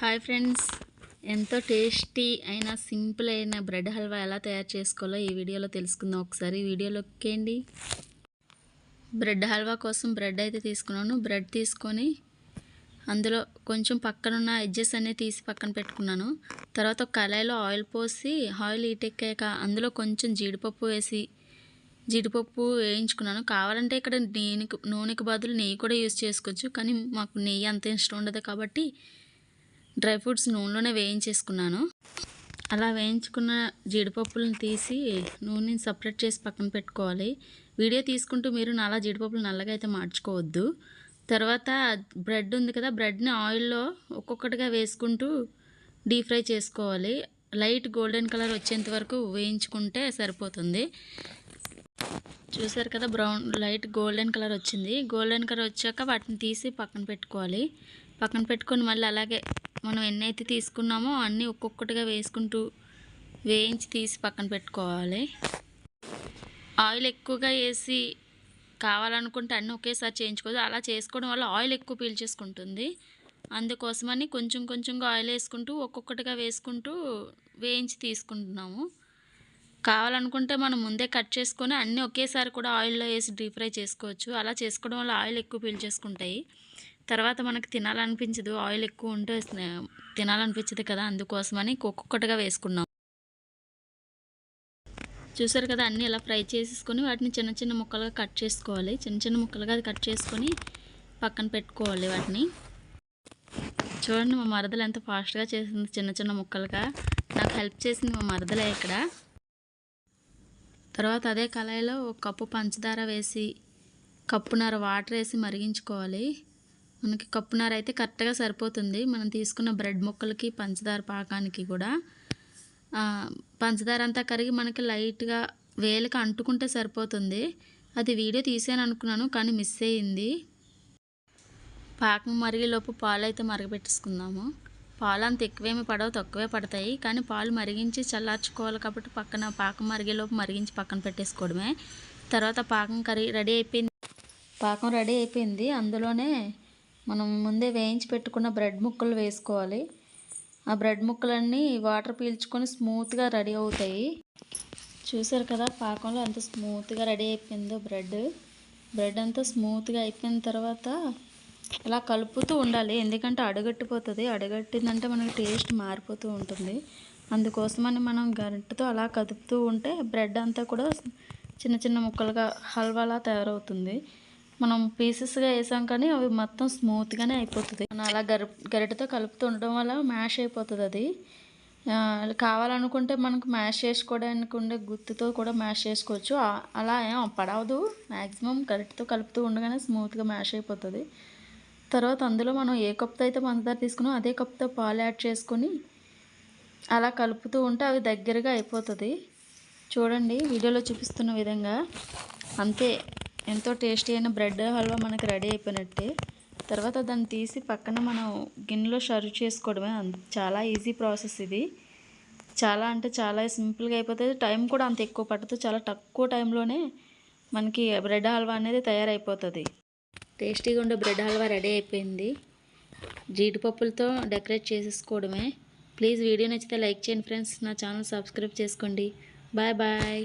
Hi friends. ఎంతో tasty అయిన simple అయిన బ్రెడ్ హల్వా ఎలా తయారు చేసుకోవాలో ఈ వీడియోలో తెలుసుకుందాం. ఒకసారి ఈ వీడియోలోకి బ్రెడ్ హల్వా కోసం బ్రెడ్ అయితే తీసుకున్నాను. బ్రెడ్ తీసుకొని అందులో కొంచెం పక్కనున్న ఎడ్జెస్ అనేవి తీసి పక్కన పెట్టుకున్నాను. తర్వాత కళాయిలో ఆయిల్ పోసి ఆయిల్ ఈటెక్కాక అందులో కొంచెం జీడిపప్పు వేసి జీడిపప్పు వేయించుకున్నాను. కావాలంటే ఇక్కడ నూనెకి నూనెకి బదులు నెయ్యి కూడా యూస్ చేసుకోవచ్చు. కానీ మాకు నెయ్యి అంత ఇష్టం ఉండదు కాబట్టి డ్రై ఫ్రూట్స్ నూనెలోనే వేయించేసుకున్నాను. అలా వేయించుకున్న జీడిపప్పులను తీసి నూనెని సపరేట్ చేసి పక్కన పెట్టుకోవాలి. వీడియో తీసుకుంటూ మీరు నాలా జీడిపప్పులు నల్లగా అయితే మార్చుకోవద్దు. తర్వాత బ్రెడ్ ఉంది కదా బ్రెడ్ని ఆయిల్లో ఒక్కొక్కటిగా వేసుకుంటూ డీప్ ఫ్రై చేసుకోవాలి. లైట్ గోల్డెన్ కలర్ వచ్చేంత వరకు వేయించుకుంటే సరిపోతుంది. చూసారు కదా బ్రౌన్ లైట్ గోల్డెన్ కలర్ వచ్చింది. గోల్డెన్ కలర్ వచ్చాక వాటిని తీసి పక్కన పెట్టుకోవాలి. పక్కన పెట్టుకొని మళ్ళీ అలాగే మనం ఎన్నైతే తీసుకున్నామో అన్నీ ఒక్కొక్కటిగా వేసుకుంటూ వేయించి తీసి పక్కన పెట్టుకోవాలి. ఆయిల్ ఎక్కువగా వేసి కావాలనుకుంటే అన్నీ ఒకేసారి చేయించుకోవచ్చు అలా చేసుకోవడం వల్ల ఆయిల్ ఎక్కువ పీల్చేసుకుంటుంది. అందుకోసమని కొంచెం కొంచెంగా ఆయిల్ వేసుకుంటూ ఒక్కొక్కటిగా వేసుకుంటూ వేయించి తీసుకుంటున్నాము. కావాలనుకుంటే మనం ముందే కట్ చేసుకొని అన్నీ ఒకేసారి కూడా ఆయిల్లో వేసి డీప్ ఫ్రై చేసుకోవచ్చు. అలా చేసుకోవడం వల్ల ఆయిల్ ఎక్కువ పీల్చేసుకుంటాయి. తర్వాత మనకు తినాలనిపించదు ఆయిల్ ఎక్కువ ఉంటే తినాలనిపించదు కదా అందుకోసమని ఒక్కొక్కటిగా వేసుకున్నాం. చూసారు కదా అన్నీ ఇలా ఫ్రై చేసేసుకొని వాటిని చిన్న చిన్న ముక్కలుగా కట్ చేసుకోవాలి. చిన్న చిన్న ముక్కలుగా కట్ చేసుకొని పక్కన పెట్టుకోవాలి వాటిని. చూడండి మా మరదలు ఎంత ఫాస్ట్గా చేసింది చిన్న చిన్న ముక్కలుగా. నాకు హెల్ప్ చేసింది మా మరదలే ఇక్కడ. తర్వాత అదే కళాయిలో ఒక కప్పు పంచదార వేసి కప్పున్నర వాటర్ వేసి మరిగించుకోవాలి. మనకి కప్పునార అయితే కరెక్ట్గా సరిపోతుంది. మనం తీసుకున్న బ్రెడ్ ముక్కలకి పంచదార పాకానికి కూడా పంచదార అంతా కరిగి మనకి లైట్గా వేలకి అంటుకుంటే సరిపోతుంది. అది వీడియో తీసాను అనుకున్నాను కానీ మిస్ అయ్యింది. పాకం మరిగేలోపు పాలు అయితే మరగబెట్టేసుకుందాము పాలు అంత ఎక్కువేమి పడవు తక్కువే పడతాయి. కానీ పాలు మరిగించి చల్లార్చుకోవాలి కాబట్టి పక్కన పాకం మరిగేలోపు మరిగించి పక్కన పెట్టేసుకోవడమే. తర్వాత పాకం కర్రీ రెడీ అయిపోయింది. పాకం రెడీ అయిపోయింది. అందులోనే మనం ముందే వేయించి పెట్టుకున్న బ్రెడ్ ముక్కలు వేసుకోవాలి. ఆ బ్రెడ్ ముక్కలన్నీ వాటర్ పీల్చుకొని స్మూత్గా రెడీ అవుతాయి. చూసారు కదా పాకంలో ఎంత స్మూత్గా రెడీ అయిపోయిందో బ్రెడ్. బ్రెడ్ అంతా స్మూత్గా అయిపోయిన తర్వాత ఇలా కలుపుతూ ఉండాలి. ఎందుకంటే అడగట్టిపోతుంది. అడగట్టిందంటే మనకి టేస్ట్ మారిపోతూ ఉంటుంది. అందుకోసమని మనం గరిటతో అలా కదుపుతూ ఉంటే బ్రెడ్ అంతా కూడా చిన్న చిన్న ముక్కలుగా హల్వాలా తయారవుతుంది. మనం పీసెస్గా వేసాం కానీ అవి మొత్తం స్మూత్గానే అయిపోతుంది. మనం అలా గరి గరిటతో కలుపుతూ ఉండడం వల్ల మ్యాష్ అయిపోతుంది అది. కావాలనుకుంటే మనకు మ్యాష్ చేసుకోవడానికి ఉండే గుత్తుతో కూడా మ్యాష్ చేసుకోవచ్చు. అలా ఏం పడవదు. మ్యాక్సిమం గరిటతో కలుపుతూ ఉండగానే స్మూత్గా మ్యాష్ అయిపోతుంది. తర్వాత అందులో మనం ఏ కప్తో అయితే పంచదార తీసుకున్నాం అదే కప్తో పాలు యాడ్ చేసుకొని అలా కలుపుతూ ఉంటే అవి దగ్గరగా అయిపోతుంది. చూడండి వీడియోలో చూపిస్తున్న విధంగా. అంతే. ఎంతో టేస్టీ అయిన బ్రెడ్ హల్వా మనకి రెడీ అయిపోయినట్టే. తర్వాత దాన్ని తీసి పక్కన మనం గిన్నెలో సర్వ్ చేసుకోవడమే చాలా ఈజీ ప్రాసెస్ ఇది. చాలా అంటే చాలా సింపుల్గా అయిపోతుంది టైం కూడా అంత ఎక్కువ పట్టదు. చాలా తక్కువ టైంలోనే మనకి బ్రెడ్ హల్వా అనేది తయారైపోతుంది. టేస్టీగా ఉండే బ్రెడ్ హల్వా రెడీ అయిపోయింది. జీడిపప్పులతో డెకరేట్ చేసేసుకోవడమే. ప్లీజ్ వీడియో నచ్చితే లైక్ చేయండి ఫ్రెండ్స్. నా ఛానల్ సబ్స్క్రైబ్ చేసుకోండి. Bye bye.